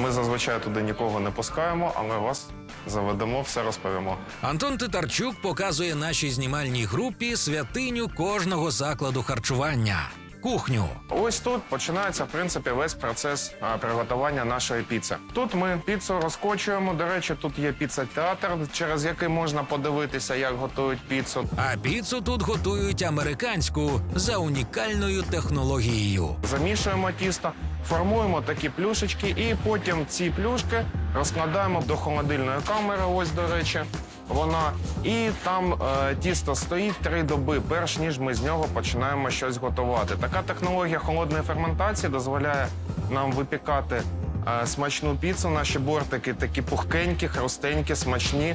Ми зазвичай туди нікого не пускаємо, але вас заведемо, все розповімо. Антон Титарчук показує нашій знімальній групі святиню кожного закладу харчування кухню. Ось тут починається в принципі весь процес а, приготування нашої піци. Тут ми піцу розкочуємо. До речі, тут є піца-театр, через який можна подивитися, як готують піцу. А піцу тут готують американську за унікальною технологією. Замішуємо тісто, формуємо такі плюшечки, і потім ці плюшки розкладаємо до холодильної камери. Ось до речі, вона і там е, тісто стоїть три доби, перш ніж ми з нього починаємо щось готувати. Така технологія холодної ферментації дозволяє нам випікати е, смачну піцу. Наші бортики такі пухкенькі, хрустенькі, смачні.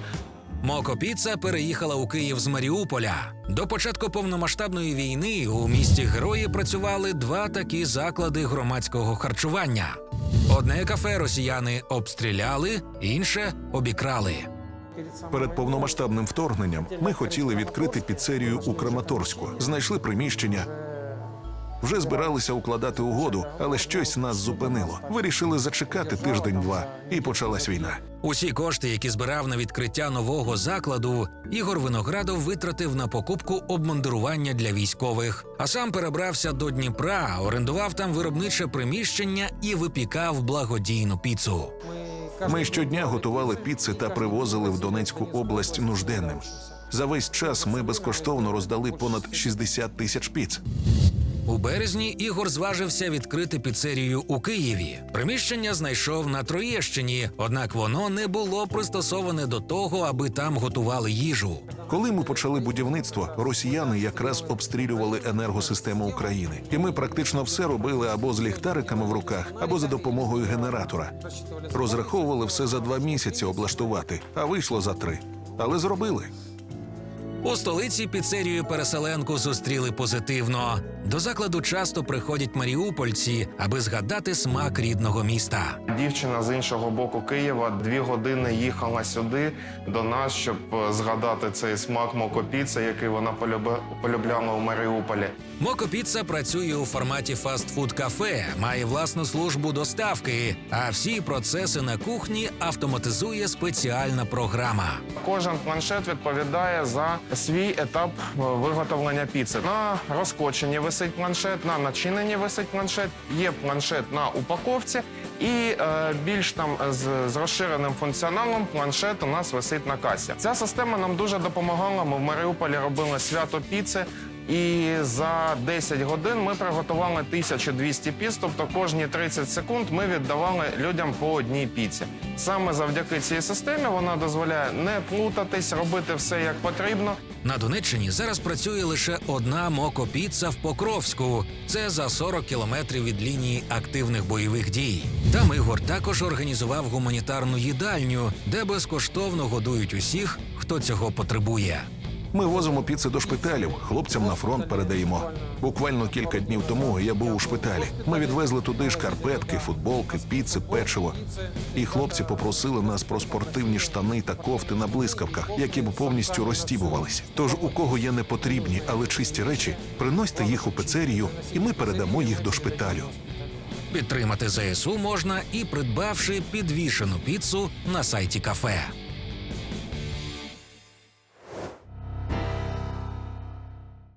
Моко Піца переїхала у Київ з Маріуполя. До початку повномасштабної війни у місті герої працювали два такі заклади громадського харчування. Одне кафе росіяни обстріляли, інше обікрали. Перед повномасштабним вторгненням ми хотіли відкрити піцерію у Краматорську. Знайшли приміщення. Вже збиралися укладати угоду, але щось нас зупинило. Вирішили зачекати тиждень-два, і почалась війна. Усі кошти, які збирав на відкриття нового закладу, Ігор Виноградов витратив на покупку обмундирування для військових. А сам перебрався до Дніпра, орендував там виробниче приміщення і випікав благодійну піцу. Ми щодня готували піци та привозили в Донецьку область нужденним. За весь час ми безкоштовно роздали понад 60 тисяч піц. У березні Ігор зважився відкрити піцерію у Києві. Приміщення знайшов на Троєщині, однак воно не було пристосоване до того, аби там готували їжу. Коли ми почали будівництво, росіяни якраз обстрілювали енергосистему України, і ми практично все робили або з ліхтариками в руках, або за допомогою генератора. Розраховували все за два місяці облаштувати, а вийшло за три. Але зробили. У столиці піцерію переселенку зустріли позитивно. До закладу часто приходять маріупольці, аби згадати смак рідного міста. Дівчина з іншого боку Києва дві години їхала сюди до нас, щоб е, згадати цей смак мокопіци, який вона полюбляла у Маріуполі. Моко Піца працює у форматі фастфуд кафе, має власну службу доставки, а всі процеси на кухні автоматизує спеціальна програма. Кожен планшет відповідає за свій етап е, виготовлення піци. На розкоченні висить планшет, на начиненні висить планшет, є планшет на упаковці, і е, більш там з, з розширеним функціоналом планшет у нас висить на касі. Ця система нам дуже допомагала. Ми в Маріуполі робили свято піци. І за 10 годин ми приготували 1200 піц, тобто кожні 30 секунд ми віддавали людям по одній піці. Саме завдяки цій системі вона дозволяє не плутатись, робити все як потрібно. На Донеччині зараз працює лише одна Моко Піца в Покровську. Це за 40 кілометрів від лінії активних бойових дій. Там Ігор також організував гуманітарну їдальню, де безкоштовно годують усіх, хто цього потребує. Ми возимо піци до шпиталів, хлопцям на фронт передаємо. Буквально кілька днів тому я був у шпиталі. Ми відвезли туди шкарпетки, футболки, піци, печиво. І хлопці попросили нас про спортивні штани та кофти на блискавках, які б повністю розстібувались. Тож у кого є непотрібні, але чисті речі, приносьте їх у пицерію, і ми передамо їх до шпиталю. Підтримати ЗСУ можна і придбавши підвішену піцу на сайті кафе.